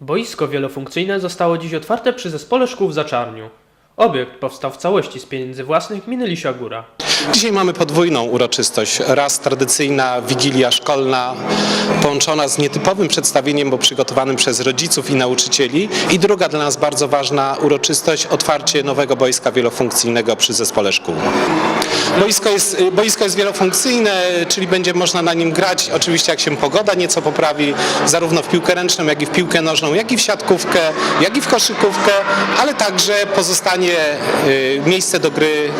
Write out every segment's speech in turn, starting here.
Boisko wielofunkcyjne zostało dziś otwarte przy Zespole Szkół w Zaczarniu. Obiekt powstał w całości z pieniędzy własnych gminy Lisia Góra. Dzisiaj mamy podwójną uroczystość. Raz tradycyjna wigilia szkolna, połączona z nietypowym przedstawieniem, bo przygotowanym przez rodziców i nauczycieli. I druga dla nas bardzo ważna uroczystość, otwarcie nowego boiska wielofunkcyjnego przy Zespole Szkół. Boisko jest, boisko jest wielofunkcyjne, czyli będzie można na nim grać, oczywiście jak się pogoda nieco poprawi, zarówno w piłkę ręczną, jak i w piłkę nożną, jak i w siatkówkę, jak i w koszykówkę, ale także pozostanie y, miejsce do gry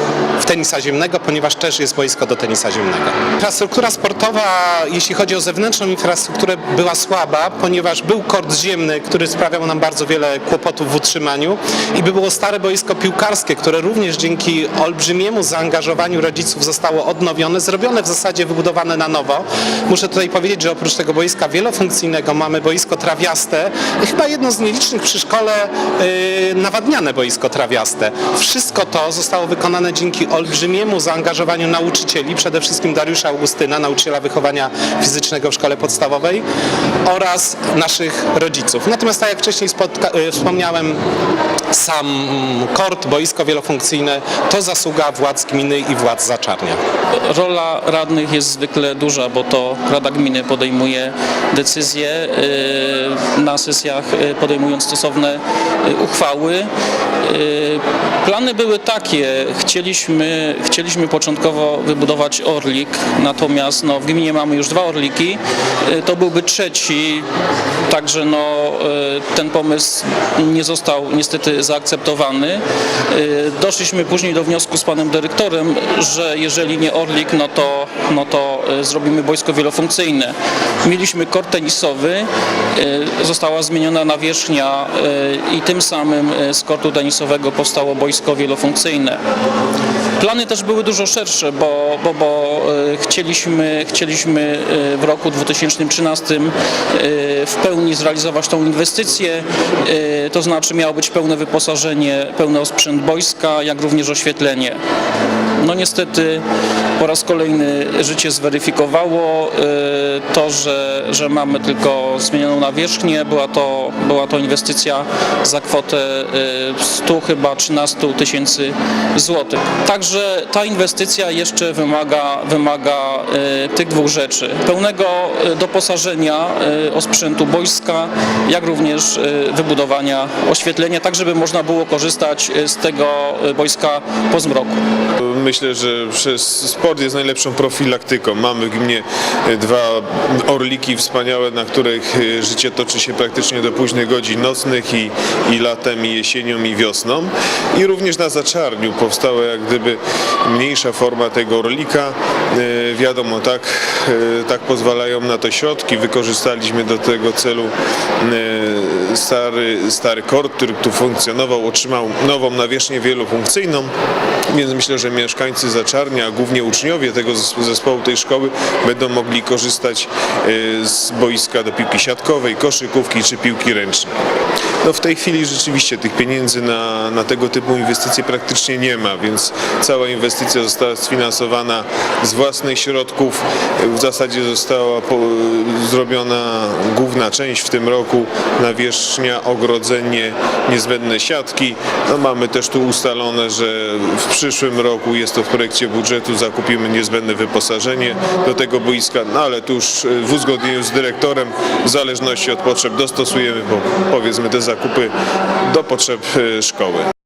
w tenisa ziemnego, ponieważ też jest boisko do tenisa ziemnego. Infrastruktura sportowa, jeśli chodzi o zewnętrzną infrastrukturę, była słaba, ponieważ był kort ziemny, który sprawiał nam bardzo wiele kłopotów w utrzymaniu i by było stare boisko piłkarskie, które również dzięki olbrzymiemu zaangażowaniu rodziców zostało odnowione, zrobione w zasadzie wybudowane na nowo. Muszę tutaj powiedzieć, że oprócz tego boiska wielofunkcyjnego mamy boisko trawiaste, chyba jedno z nielicznych przy szkole yy, nawadniane boisko trawiaste. Wszystko to zostało wykonane dzięki olbrzymiemu zaangażowaniu nauczycieli, przede wszystkim Dariusza Augustyna, nauczyciela wychowania fizycznego w szkole podstawowej oraz naszych rodziców. Natomiast tak jak wcześniej yy, wspomniałem, sam kort, boisko wielofunkcyjne to zasługa władz gminy i władz Zaczarnia. Rola radnych jest zwykle duża, bo to Rada Gminy podejmuje decyzje y, na sesjach, y, podejmując stosowne y, uchwały. Y, Plany były takie, chcieliśmy, chcieliśmy początkowo wybudować Orlik, natomiast no, w gminie mamy już dwa Orliki, Y, to byłby trzeci, także no, y, ten pomysł nie został niestety zaakceptowany. Doszliśmy później do wniosku z panem dyrektorem, że jeżeli nie Orlik, no to, no to zrobimy boisko wielofunkcyjne. Mieliśmy kort tenisowy, została zmieniona nawierzchnia i tym samym z kortu tenisowego powstało boisko wielofunkcyjne. Plany też były dużo szersze, bo, bo, bo y, chcieliśmy, chcieliśmy y, w roku 2013 y, w pełni zrealizować tą inwestycję, to znaczy miało być pełne wyposażenie, pełny osprzęt boiska, jak również oświetlenie. No niestety po raz kolejny życie zweryfikowało to, że, że mamy tylko zmienioną nawierzchnię. Była to, była to inwestycja za kwotę 100 chyba 13 tysięcy złotych. Także ta inwestycja jeszcze wymaga, wymaga y, tych dwóch rzeczy. Pełnego y, doposażenia y, osprzętu boiska, jak również wybudowania oświetlenia, tak żeby można było korzystać z tego boiska po zmroku. Myślę, że przez sport jest najlepszą profilaktyką. Mamy w gminie e, dwa orliki wspaniałe, na których e, życie toczy się praktycznie do późnych godzin nocnych i, i latem, i jesienią, i wiosną. I również na Zaczarniu powstała jak gdyby mniejsza forma tego orlika. E, Wiadomo, tak, e, tak pozwalają na to środki. Wykorzystaliśmy do tego celu e, stary, stary kort, który tu funkcjonował, otrzymał nową nawierzchnię wielofunkcyjną, więc myślę, że mieszkańcy Zaczarnia, a głównie uczniowie tego zes- zespołu tej szkoły będą mogli korzystać z boiska do piłki siatkowej, koszykówki czy piłki ręcznej. No w tej chwili rzeczywiście tych pieniędzy na, na tego typu inwestycje praktycznie nie ma, więc cała inwestycja została sfinansowana z własnych środków. W zasadzie została po, zrobiona główna część w tym roku, nawierzchnia, ogrodzenie, niezbędne siatki. No mamy też tu ustalone, że w przyszłym roku jest to w projekcie budżetu, zakupimy niezbędne wyposażenie do tego boiska, no ale tu już w uzgodnieniu z dyrektorem, w zależności od potrzeb dostosujemy, bo powiedzmy te zakupy do potrzeb e, szkoły.